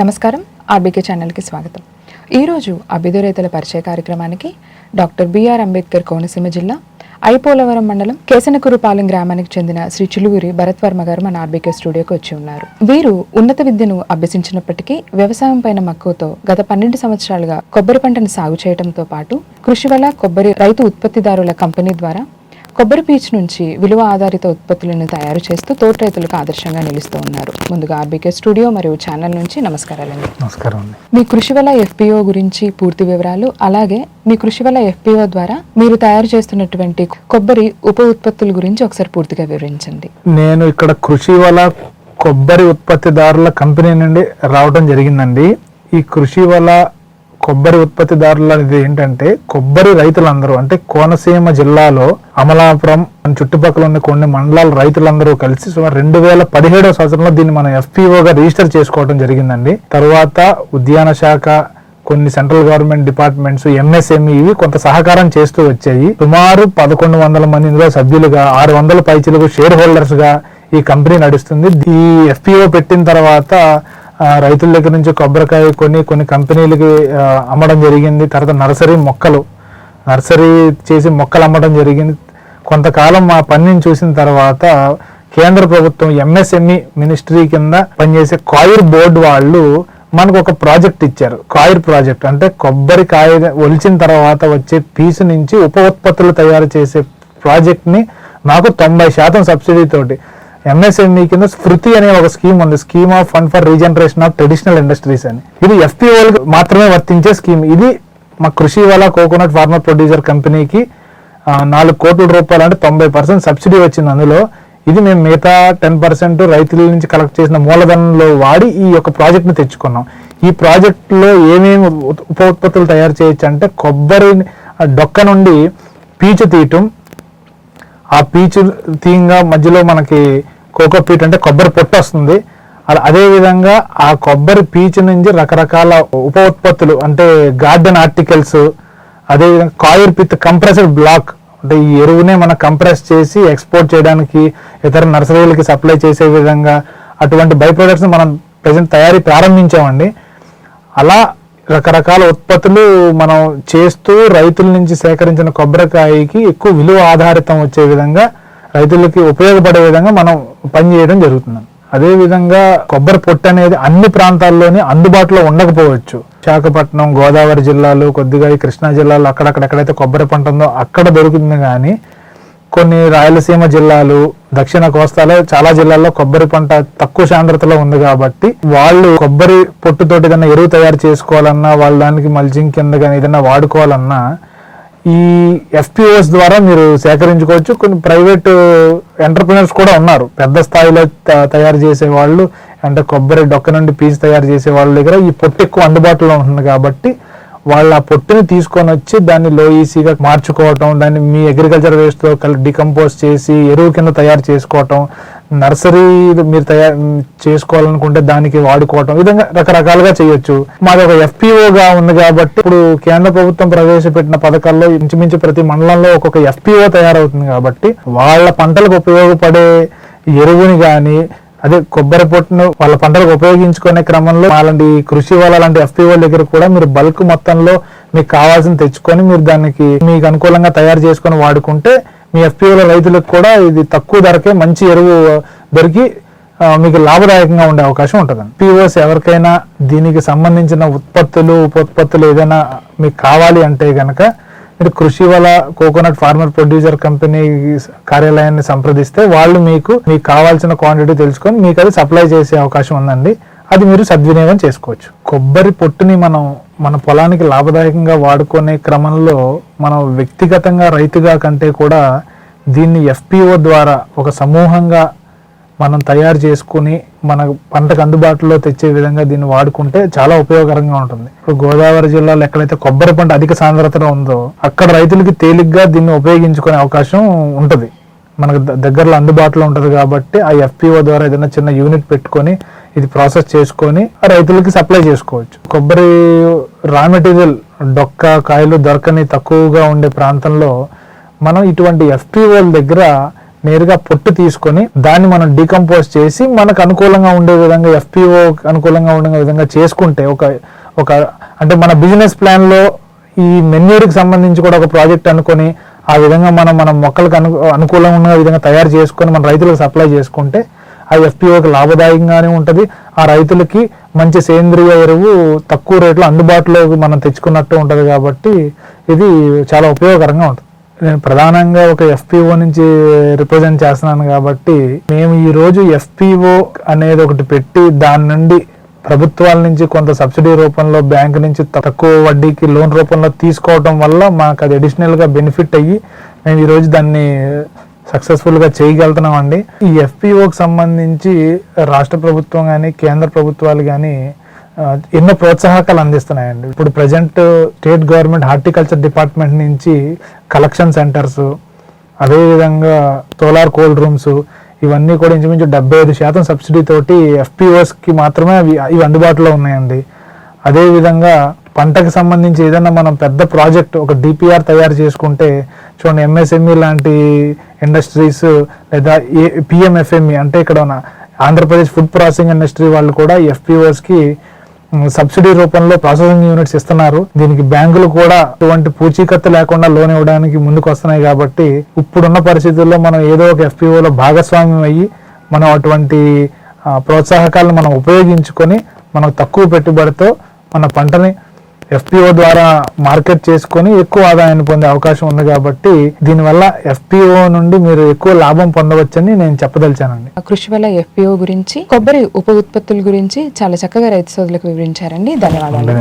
నమస్కారం. ఆర్బీకే ఛానల్కి స్వాగతం. ఈరోజు అభ్యుదయతల పరిచయ కార్యక్రమానికి డాక్టర్ బిఆర్ అంబేద్కర్ కోనసీమ జిల్లా ఐపోలవరం మండలం కేసనకురుపాలెం గ్రామానికి చెందిన శ్రీ చిలుగురి భరత్ వర్మ గారు మన ఆర్బీకే స్టూడియోకి వచ్చి ఉన్నారు. వీరు ఉన్నత విద్యను అభ్యసించినప్పటికీ వ్యవసాయం పైన మక్కువతో గత పన్నెండు సంవత్సరాలుగా కొబ్బరి పంటను సాగు చేయడంతో పాటు కృషి వల్ల కొబ్బరి రైతు ఉత్పత్తిదారుల కంపెనీ ద్వారా కొబ్బరి పీచు నుంచి విలువ ఆధారిత ఉత్పత్తులను తయారు చేస్తూ తోట రైతులకు ఆదర్శంగా నిలుస్తూ ఉన్నారు. ముందుగా ఆర్బీకే స్టూడియో మరియు ఛానల్ నుంచి నమస్కారాలండి నమస్కారం మీ కృషి వల్ల ఎఫ్పిఓ గురించి పూర్తి వివరాలు అలాగే మీ కృషి వల్ల ఎఫ్పిఓ ద్వారా మీరు తయారు చేస్తున్నటువంటి కొబ్బరి ఉప ఉత్పత్తుల గురించి ఒకసారి పూర్తిగా వివరించండి. నేను ఇక్కడ కృషి వల కొబ్బరి ఉత్పత్తిదారుల కంపెనీ నుండి రావడం జరిగిందండి. ఈ కృషి వల కొబ్బరి ఉత్పత్తిదారులు అనేది ఏంటంటే కొబ్బరి రైతులందరూ అంటే కోనసీమ జిల్లాలో అమలాపురం చుట్టుపక్కల ఉన్న కొన్ని మండలాల రైతులందరూ కలిసి సుమారు రెండు వేల పదిహేడవ సంవత్సరంలో దీన్ని మనం ఎఫ్పిఓగా రిజిస్టర్ చేసుకోవడం జరిగిందండి. తర్వాత ఉద్యాన శాఖ కొన్ని సెంట్రల్ గవర్నమెంట్ డిపార్ట్మెంట్స్ ఎంఎస్ఎంఈ ఇవి కొంత సహకారం చేస్తూ వచ్చాయి. సుమారు పదకొండు వందల మంది ఇందులో సభ్యులుగా ఆరు వందల పైచలకు షేర్ హోల్డర్స్గా ఈ కంపెనీ నడుస్తుంది. ఈ ఎఫ్పిఓ పెట్టిన తర్వాత రైతుల దగ్గర నుంచి కొబ్బరికాయ కొన్ని కొన్ని కంపెనీలకి అమ్మడం జరిగింది. తర్వాత నర్సరీ మొక్కలు నర్సరీ చేసి మొక్కలు అమ్మడం జరిగింది. కొంతకాలం మా పనిని చూసిన తర్వాత కేంద్ర ప్రభుత్వం ఎంఎస్ఎంఈ మినిస్ట్రీ కింద పనిచేసే కాయిర్ బోర్డు వాళ్ళు మనకు ఒక ప్రాజెక్ట్ ఇచ్చారు. కాయిర్ ప్రాజెక్ట్ అంటే కొబ్బరికాయ ఒలిచిన తర్వాత వచ్చే పీసు నుంచి ఉప ఉత్పత్తులు తయారు చేసే ప్రాజెక్ట్ని నాకు తొంభై శాతం సబ్సిడీ తోటి ఎంఎస్ఎంఈ కింద స్ఫృతి అనే ఒక స్కీమ్ ఉంది. Scheme of fund for regeneration of traditional industries అని. ఇది ఎఫ్పిఓలకు మాత్రమే వర్తించే స్కీమ్ ఇది మా కృషి వల్ల కోకోనట్ ఫార్మర్ ప్రొడ్యూసర్ కంపెనీకి నాలుగు కోట్ల రూపాయలు అంటే తొంభై పర్సెంట్ సబ్సిడీ వచ్చింది అందులో. ఇది మేము మిగతా టెన్ పర్సెంట్ రైతుల నుంచి కలెక్ట్ చేసిన మూలధనంలో వాడి ఈ యొక్క ప్రాజెక్ట్ని తెచ్చుకున్నాం. ఈ ప్రాజెక్ట్లో ఏమేమి ఉప ఉత్పత్తులు తయారు చేయొచ్చు అంటే కొబ్బరి డొక్క నుండి పీచు తీయటం. ఆ పీచు తీయంగా మధ్యలో మనకి కోకో పీట్ అంటే కొబ్బరి పొట్టు వస్తుంది. అలా అదే విధంగా ఆ కొబ్బరి పీచు నుంచి రకరకాల ఉప ఉత్పత్తులు అంటే గార్డెన్ ఆర్టికల్స్ అదేవిధంగా కాయిర్ పిత్ కంప్రెసర్ బ్లాక్ అంటే ఈ ఎరువునే మనం కంప్రెస్ చేసి ఎక్స్పోర్ట్ చేయడానికి ఇతర నర్సరీలకి సప్లై చేసే విధంగా అటువంటి బై ప్రొడక్ట్స్ మనం ప్రజెంట్ తయారీ ప్రారంభించామండి. అలా రకరకాల ఉత్పత్తులు మనం చేస్తూ రైతుల నుంచి సేకరించిన కొబ్బరికాయకి ఎక్కువ విలువ ఆధారితం వచ్చే విధంగా రైతులకి ఉపయోగపడే విధంగా మనం పనిచేయడం జరుగుతుంది. అదే విధంగా కొబ్బరి పొట్టు అనేది అన్ని ప్రాంతాల్లోనే అందుబాటులో ఉండకపోవచ్చు. విశాఖపట్నం గోదావరి జిల్లాలు కొద్దిగా ఈ కృష్ణా జిల్లాలో అక్కడక్కడ ఎక్కడైతే కొబ్బరి పంట ఉందో అక్కడ దొరుకుతుంది కానీ కొన్ని రాయలసీమ జిల్లాలు దక్షిణ కోస్తాలో చాలా జిల్లాల్లో కొబ్బరి పంట తక్కువ సాంద్రతలో ఉంది కాబట్టి వాళ్ళు కొబ్బరి పొట్టుతోటి ఏదైనా ఎరువు తయారు చేసుకోవాలన్నా వాళ్ళ దానికి మల్చింగ్ కింద కానీ ఏదైనా వాడుకోవాలన్నా ఈ ఎఫ్పిఓస్ ద్వారా మీరు సేకరించుకోవచ్చు. కొన్ని ప్రైవేట్ ఎంటర్ప్రినర్స్ కూడా ఉన్నారు. పెద్ద స్థాయిలో త- తయారు చేసే వాళ్ళు అంటే కొబ్బరి డొక్క నుండి పీస్ తయారు చేసే వాళ్ళ దగ్గర ఈ పొట్టు ఎక్కువ అందుబాటులో ఉంటుంది కాబట్టి వాళ్ళు ఆ పొట్టుని తీసుకొని వచ్చి దాన్ని లో ఈసీగా మార్చుకోవటం దాన్ని మీ అగ్రికల్చర్ వేస్ట్తో కలిపి డికంపోజ్ చేసి ఎరువు కింద తయారు చేసుకోవటం నర్సరీ మీరు తయారు చేసుకోవాలనుకుంటే దానికి వాడుకోవటం విధంగా రకరకాలుగా చేయొచ్చు. మాది ఒక ఎఫ్పిఓగా ఉంది కాబట్టి ఇప్పుడు కేంద్ర ప్రభుత్వం ప్రవేశపెట్టిన పథకాల్లో ఇంచుమించు ప్రతి మండలంలో ఒక్కొక్క ఎఫ్పిఓ తయారవుతుంది కాబట్టి వాళ్ళ పంటలకు ఉపయోగపడే ఎరువుని కానీ అదే కొబ్బరి పొట్టును వాళ్ళ పంటలకు ఉపయోగించుకునే క్రమంలో అలాంటి కృషి వాళ్ళ లాంటి ఎఫ్పిఓ దగ్గర కూడా మీరు బల్క్ మొత్తంలో మీకు కావాల్సిన తెచ్చుకొని మీరు దానికి మీకు అనుకూలంగా తయారు చేసుకొని వాడుకుంటే మీ ఎఫ్పిఓల రైతులకు కూడా ఇది తక్కువ ధరకే మంచి ఎరువు దొరికి మీకు లాభదాయకంగా ఉండే అవకాశం ఉంటుంది పిఓస్ ఎవరికైనా దీనికి సంబంధించిన ఉత్పత్తులు ఉప ఉత్పత్తులు ఏదైనా మీకు కావాలి అంటే కనుక మీరు కృషి వల్ల కోకోనట్ ఫార్మర్ ప్రొడ్యూసర్ కంపెనీ కార్యాలయాన్ని సంప్రదిస్తే వాళ్ళు మీకు మీకు కావాల్సిన క్వాంటిటీ తెలుసుకొని మీకు అది సప్లై చేసే అవకాశం ఉందండి. అది మీరు సద్వినియోగం చేసుకోవచ్చు. కొబ్బరి పొట్టుని మనం మన పొలానికి లాభదాయకంగా వాడుకునే క్రమంలో మనం వ్యక్తిగతంగా రైతుగా కంటే కూడా దీన్ని ఎఫ్పిఓ ద్వారా ఒక సమూహంగా మనం తయారు చేసుకుని మన పంటకు అందుబాటులో తెచ్చే విధంగా దీన్ని వాడుకుంటే చాలా ఉపయోగకరంగా ఉంటుంది. ఇప్పుడు గోదావరి జిల్లాలో ఎక్కడైతే కొబ్బరి పంట అధిక సాంద్రతలో ఉందో అక్కడ రైతులకి తేలిగ్గా దీన్ని ఉపయోగించుకునే అవకాశం ఉంటుంది. మనకు ద- దగ్గరలో అందుబాటులో ఉంటుంది కాబట్టి ఆ ఎఫ్పిఓ ద్వారా ఏదైనా చిన్న యూనిట్ పెట్టుకొని ఇది ప్రాసెస్ చేసుకొని ఆ రైతులకి సప్లై చేసుకోవచ్చు. కొబ్బరి రా మెటీరియల్ డొక్క కాయలు దొరకని తక్కువగా ఉండే ప్రాంతంలో మనం ఇటువంటి ఎఫ్పిఓల దగ్గర నేరుగా పొట్టు తీసుకొని దాన్ని మనం డీకంపోజ్ చేసి మనకు అనుకూలంగా ఉండే విధంగా ఎఫ్పిఓ అనుకూలంగా ఉండే విధంగా చేసుకుంటే ఒక ఒక అంటే మన బిజినెస్ ప్లాన్లో ఈ మెన్యూర్కి సంబంధించి కూడా ఒక ప్రాజెక్ట్ అనుకొని ఆ విధంగా మనం మన మొక్కలకు అను అనుకూలంగా ఉన్న విధంగా తయారు చేసుకొని మన రైతులకు సప్లై చేసుకుంటే ఆ ఎఫ్పిఓకి లాభదాయకంగానే ఉంటుంది. ఆ రైతులకి మంచి సేంద్రియ ఎరువు తక్కువ రేట్లో అందుబాటులో మనం తెచ్చుకున్నట్టు ఉంటుంది కాబట్టి ఇది చాలా ఉపయోగకరంగా ఉంటుంది. నేను ప్రధానంగా ఒక ఎఫ్పిఓ నుంచి రిప్రజెంట్ చేస్తున్నాను కాబట్టి మేము ఈ రోజు ఎఫ్పిఓ అనేది ఒకటి పెట్టి దాని నుండి ప్రభుత్వాల నుంచి కొంత సబ్సిడీ రూపంలో బ్యాంక్ నుంచి తక్కువ వడ్డీకి లోన్ రూపంలో తీసుకోవడం వల్ల మాకు అది అడిషనల్గా బెనిఫిట్ అయ్యి మేము ఈ రోజు దాన్ని సక్సెస్ఫుల్గా చేయగలుగుతున్నాం అండి ఈ ఎఫ్పిఓకి సంబంధించి రాష్ట్ర ప్రభుత్వం కానీ కేంద్ర ప్రభుత్వాలు కానీ ఎన్నో ప్రోత్సాహకాలు అందిస్తున్నాయండి. ఇప్పుడు present state government horticulture department నుంచి కలెక్షన్ సెంటర్స్ అదేవిధంగా సోలార్ కోల్డ్ రూమ్స్ ఇవన్నీ కూడా ఇంచుమించు డెబ్బై ఐదు శాతం సబ్సిడీ తోటి ఎఫ్పిఓస్కి మాత్రమే అవి ఇవి అందుబాటులో ఉన్నాయండి. అదేవిధంగా పంటకు సంబంధించి ఏదైనా మనం పెద్ద ప్రాజెక్ట్ ఒక డిపిఆర్ తయారు చేసుకుంటే చూడండి ఎంఎస్ఎంఈ లాంటి ఇండస్ట్రీస్ లేదా ఏ పిఎంఎఫ్ఎంఈ అంటే ఇక్కడ ఉన్న ఆంధ్రప్రదేశ్ ఫుడ్ ప్రాసెసింగ్ ఇండస్ట్రీ వాళ్ళు కూడా ఎఫ్పిఓస్కి సబ్సిడీ రూపంలో ప్రాసెసింగ్ యూనిట్స్ ఇస్తున్నారు. దీనికి బ్యాంకులు కూడా ఇటువంటి పూచీకత్తు లేకుండా లోన్ ఇవ్వడానికి ముందుకు వస్తున్నాయి కాబట్టి ఇప్పుడున్న పరిస్థితుల్లో మనం ఏదో ఒక ఎఫ్పిఓలో భాగస్వామ్యం అయ్యి మనం అటువంటి ప్రోత్సాహకాలను మనం ఉపయోగించుకొని మనం తక్కువ పెట్టుబడితో మన పంటని ఎఫ్పిఓ ద్వారా మార్కెట్ చేసుకొని ఎక్కువ ఆదాయాన్ని పొందే అవకాశం ఉంది కాబట్టి దీనివల్ల ఎఫ్పిఓ నుండి మీరు ఎక్కువ లాభం పొందవచ్చని నేను చెప్పదలిచానండి. కృషి వల్ల ఎఫ్పిఓ గురించి కొబ్బరి ఉప ఉత్పత్తుల గురించి చాలా చక్కగా రైతు సోదరులకు వివరించారండి. ధన్యవాదాలు.